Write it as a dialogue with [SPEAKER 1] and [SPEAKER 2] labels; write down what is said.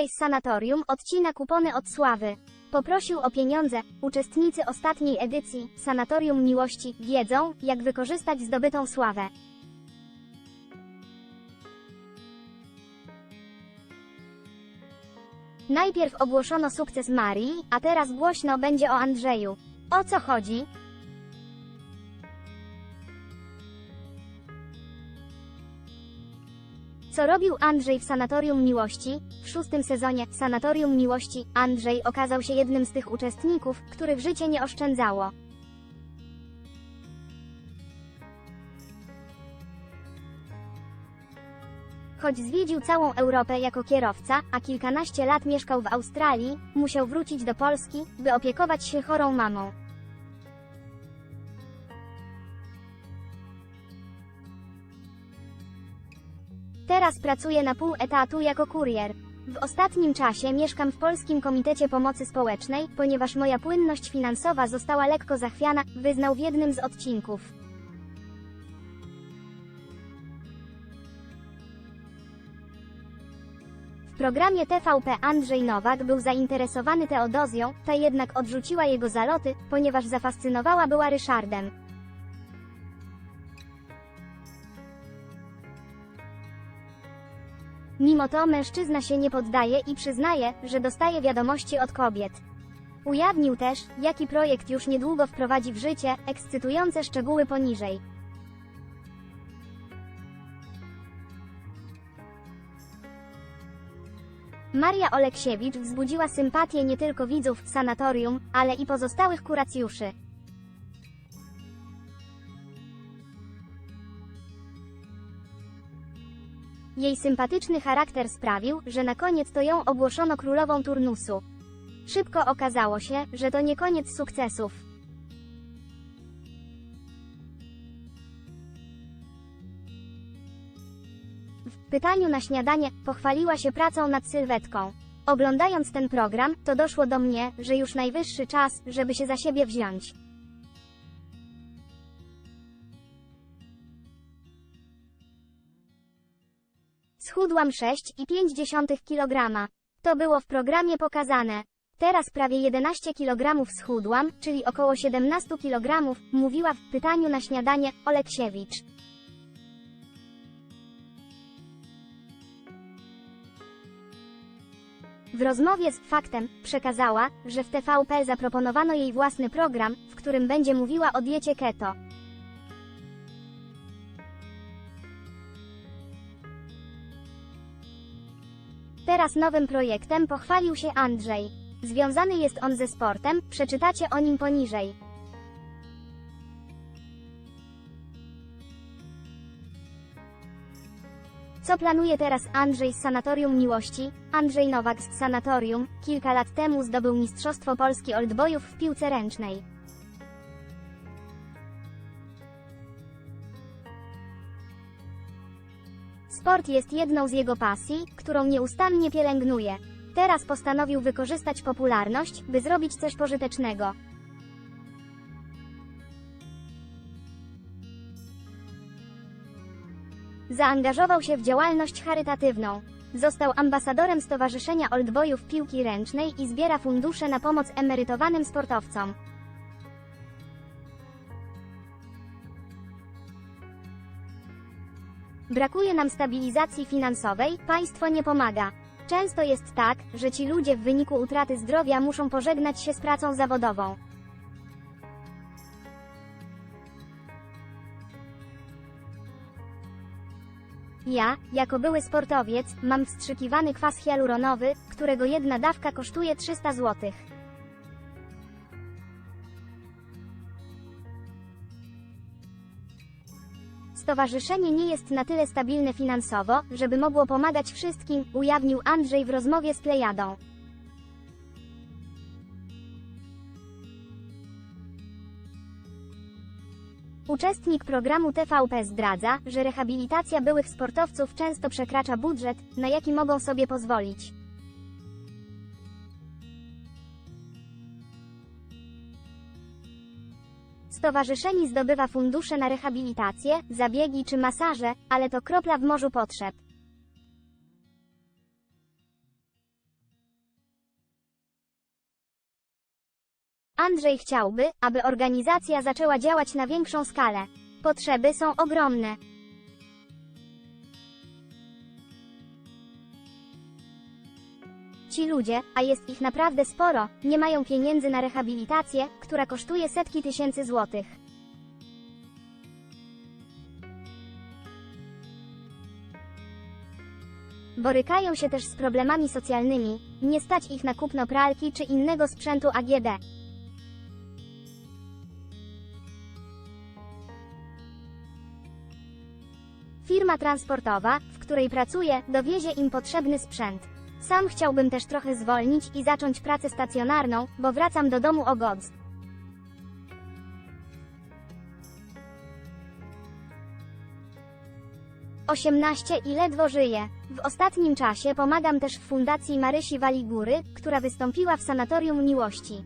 [SPEAKER 1] Andrzej z sanatorium odcina kupony od sławy. Poprosił o pieniądze. Uczestnicy ostatniej edycji Sanatorium Miłości wiedzą, jak wykorzystać zdobytą sławę. Najpierw ogłoszono sukces Marii, a teraz głośno będzie o Andrzeju. O co chodzi? Co robił Andrzej w Sanatorium Miłości? W szóstym sezonie Sanatorium Miłości Andrzej okazał się jednym z tych uczestników, których życie nie oszczędzało. Choć zwiedził całą Europę jako kierowca, a kilkanaście lat mieszkał w Australii, musiał wrócić do Polski, by opiekować się chorą mamą. Teraz pracuję na pół etatu jako kurier. W ostatnim czasie mieszkam w Polskim Komitecie Pomocy Społecznej, ponieważ moja płynność finansowa została lekko zachwiana, wyznał w jednym z odcinków. W programie TVP Andrzej Nowak był zainteresowany Teodozją, ta jednak odrzuciła jego zaloty, ponieważ zafascynowała była Ryszardem. Mimo to mężczyzna się nie poddaje i przyznaje, że dostaje wiadomości od kobiet. Ujawnił też, jaki projekt już niedługo wprowadzi w życie, ekscytujące szczegóły poniżej. Maria Oleksiewicz wzbudziła sympatię nie tylko widzów sanatorium, ale i pozostałych kuracjuszy. Jej sympatyczny charakter sprawił, że na koniec to ją ogłoszono królową turnusu. Szybko okazało się, że to nie koniec sukcesów. W pytaniu na śniadanie pochwaliła się pracą nad sylwetką. Oglądając ten program, to doszło do mnie, że już najwyższy czas, żeby się za siebie wziąć. Schudłam 6,5 kg. To było w programie pokazane. Teraz prawie 11 kg schudłam, czyli około 17 kg, mówiła w pytaniu na śniadanie Oleksiewicz. W rozmowie z Faktem przekazała, że w TVP zaproponowano jej własny program, w którym będzie mówiła o diecie keto. Teraz nowym projektem pochwalił się Andrzej. Związany jest on ze sportem, przeczytacie o nim poniżej. Co planuje teraz Andrzej z Sanatorium Miłości? Andrzej Nowak z Sanatorium kilka lat temu zdobył Mistrzostwo Polski Oldboyów w piłce ręcznej. Sport jest jedną z jego pasji, którą nieustannie pielęgnuje. Teraz postanowił wykorzystać popularność, by zrobić coś pożytecznego. Zaangażował się w działalność charytatywną. Został ambasadorem Stowarzyszenia Oldboyów Piłki Ręcznej i zbiera fundusze na pomoc emerytowanym sportowcom. Brakuje nam stabilizacji finansowej, państwo nie pomaga. Często jest tak, że ci ludzie w wyniku utraty zdrowia muszą pożegnać się z pracą zawodową. Ja, jako były sportowiec, mam wstrzykiwany kwas hialuronowy, którego jedna dawka kosztuje 300 zł. Stowarzyszenie nie jest na tyle stabilne finansowo, żeby mogło pomagać wszystkim, ujawnił Andrzej w rozmowie z Plejadą. Uczestnik programu TVP zdradza, że rehabilitacja byłych sportowców często przekracza budżet, na jaki mogą sobie pozwolić. Stowarzyszenie zdobywa fundusze na rehabilitację, zabiegi czy masaże, ale to kropla w morzu potrzeb. Andrzej chciałby, aby organizacja zaczęła działać na większą skalę. Potrzeby są ogromne. Ci ludzie, a jest ich naprawdę sporo, nie mają pieniędzy na rehabilitację, która kosztuje setki tysięcy złotych. Borykają się też z problemami socjalnymi, nie stać ich na kupno pralki czy innego sprzętu AGD. Firma transportowa, w której pracuję, dowiezie im potrzebny sprzęt. Sam chciałbym też trochę zwolnić i zacząć pracę stacjonarną, bo wracam do domu o godz. Osiemnaście i ledwo żyję. W ostatnim czasie pomagam też w Fundacji Marysi Waligury, która wystąpiła w Sanatorium Miłości.